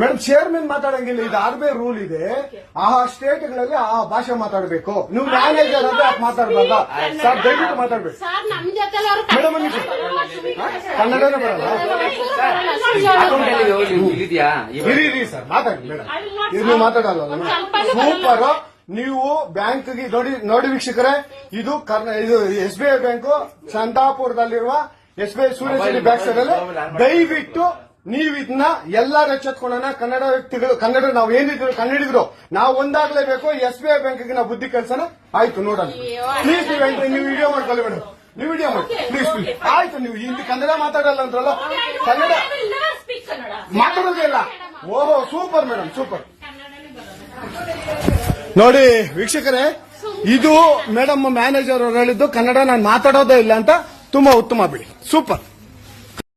Madam chairman ಮಾತಾಡಂಗಿಲ್ಲ. ಇದು R B I rule ಇದೆ ಆ ಸ್ಟೇಟ್ಗಳಲ್ಲಿ ಆ ಭಾಷೆ ಮಾತಾಡಬೇಕು. ನೀವು ಮ್ಯಾನೇಜರ್ ಅಂದ್ರೆ ಮಾತಾಡ್ಬಾರ್ದ. ಸರ್ ದಯವಿಟ್ಟು ಮಾತಾಡ್ಬೇಕು ಸರ್ ನಮ್ ಜೊತೆ ಅವ್ರು ಮೇಡಮ್ ಒಂದು ಕನ್ನಡನೇ ಬರಲ್ಲ. ಇರಿ. ಇರಿ ಸರ್ ಮಾತಾಡಿ ಮೇಡಮ್ ಇದು ನೀವು ಮಾತಾಡಲ್ಲ ಸೂಪರ್ ನೀವು ಬ್ಯಾಂಕ್ ನೋಡಿ ನೋಡಿ ವೀಕ್ಷಕರೇ ಇದು ಕರ್ನ ಇದು S B I bank ಚಂದಾಪುರದಲ್ಲಿರುವ S B I Surya bank side ದಯವಿಟ್ಟು ನೀವು ಇದನ್ನ ಎಲ್ಲಾರು ಎಚ್ಚೆತ್ಕೊಳ್ಳೋಣ ಕನ್ನಡ ವ್ಯಕ್ತಿಗಳು ಕನ್ನಡ ನಾವು ಏನಿದ್ರು ಕನ್ನಡಿಗರು ನಾವು ಒಂದಾಗ್ಲೇಬೇಕು ಎಸ್ ಬಿ ಐ ಬ್ಯಾಂಕ್ಗೆ ನಾವು ಬುದ್ಧಿ ಕೆಲಸನ ಆಯ್ತು ನೋಡೋಣ. ಪ್ಲೀಸ್ ನೀವು ವಿಡಿಯೋ ಮಾಡ್ಕೊಳ್ಳಿ ಮೇಡಮ್ ನೀವು ವಿಡಿಯೋ ಮಾಡಿ ಪ್ಲೀಸ್ ಪ್ಲೀಸ್ ಆಯ್ತು ನೀವು ಇಲ್ಲಿ ಕನ್ನಡ ಮಾತಾಡಲ್ಲ ಅಂದ್ರಲ್ಲ ಕನ್ನಡ ಮಾತಾಡೋದಿಲ್ಲ ಮಾತಾಡೋದೇ ಇಲ್ಲ. ಓಹೋ ಸೂಪರ್ ಮೇಡಮ್ ಸೂಪರ್ ನೋಡಿ ವೀಕ್ಷಕರೇ ಇದು ಮೇಡಮ್ ಮ್ಯಾನೇಜರ್ ಅವರು ಹೇಳಿದ್ದು ಕನ್ನಡ ನಾನು ಮಾತಾಡೋದೇ ಇಲ್ಲ ಅಂತ ತುಂಬಾ ಉತ್ತಮ ಬಿಡಿ. ಸೂಪರ್